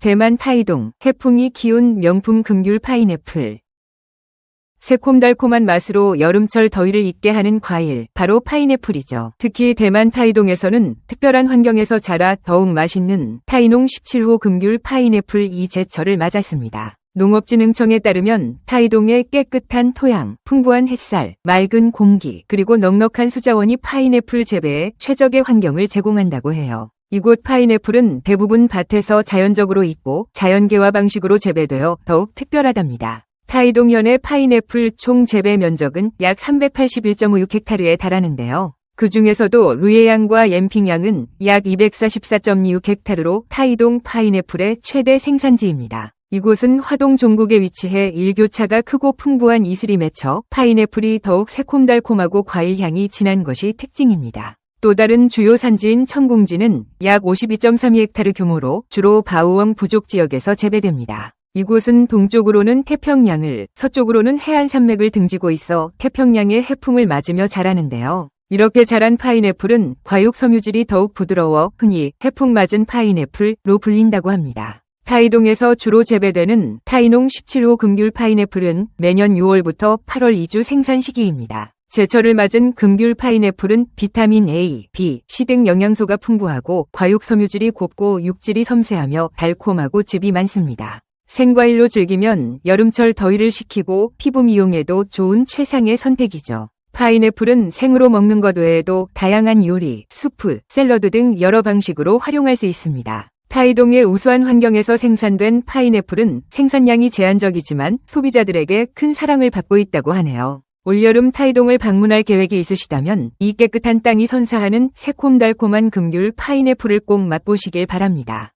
대만 타이동 해풍이 키운 명품 금귤 파인애플. 새콤달콤한 맛으로 여름철 더위를 잊게 하는 과일, 바로 파인애플이죠. 특히 대만 타이동에서는 특별한 환경에서 자라 더욱 맛있는 타이농 17호 금귤 파인애플 이 제철을 맞았습니다. 농업진흥청에 따르면 타이동의 깨끗한 토양, 풍부한 햇살, 맑은 공기, 그리고 넉넉한 수자원이 파인애플 재배에 최적의 환경을 제공한다고 해요. 이곳 파인애플은 대부분 밭에서 자연적으로 있고 자연개화 방식으로 재배되어 더욱 특별하답니다. 타이동현의 파인애플 총 재배 면적은 약 381.56헥타르에 달하는데요. 그 중에서도 루예양과 옌핑양은 약 244.26헥타르로 타이동 파인애플의 최대 생산지입니다. 이곳은 화동 종국에 위치해 일교차가 크고 풍부한 이슬이 맺혀 파인애플이 더욱 새콤달콤하고 과일향이 진한 것이 특징입니다. 또 다른 주요 산지인 청공지는 약 52.32헥타르 규모로 주로 바우엉 부족 지역에서 재배됩니다. 이곳은 동쪽으로는 태평양을, 서쪽으로는 해안 산맥을 등지고 있어 태평양의 해풍을 맞으며 자라는데요. 이렇게 자란 파인애플은 과육 섬유질이 더욱 부드러워 흔히 해풍 맞은 파인애플로 불린다고 합니다. 타이동에서 주로 재배되는 타이농 17호 금귤 파인애플은 매년 6월부터 8월 2주 생산 시기입니다. 제철을 맞은 금귤 파인애플은 비타민 A, B, C 등 영양소가 풍부하고 과육 섬유질이 곱고 육질이 섬세하며 달콤하고 즙이 많습니다. 생과일로 즐기면 여름철 더위를 식히고 피부 미용에도 좋은 최상의 선택이죠. 파인애플은 생으로 먹는 것 외에도 다양한 요리, 수프, 샐러드 등 여러 방식으로 활용할 수 있습니다. 타이동의 우수한 환경에서 생산된 파인애플은 생산량이 제한적이지만 소비자들에게 큰 사랑을 받고 있다고 하네요. 올여름 타이동을 방문할 계획이 있으시다면 이 깨끗한 땅이 선사하는 새콤달콤한 금귤 파인애플을 꼭 맛보시길 바랍니다.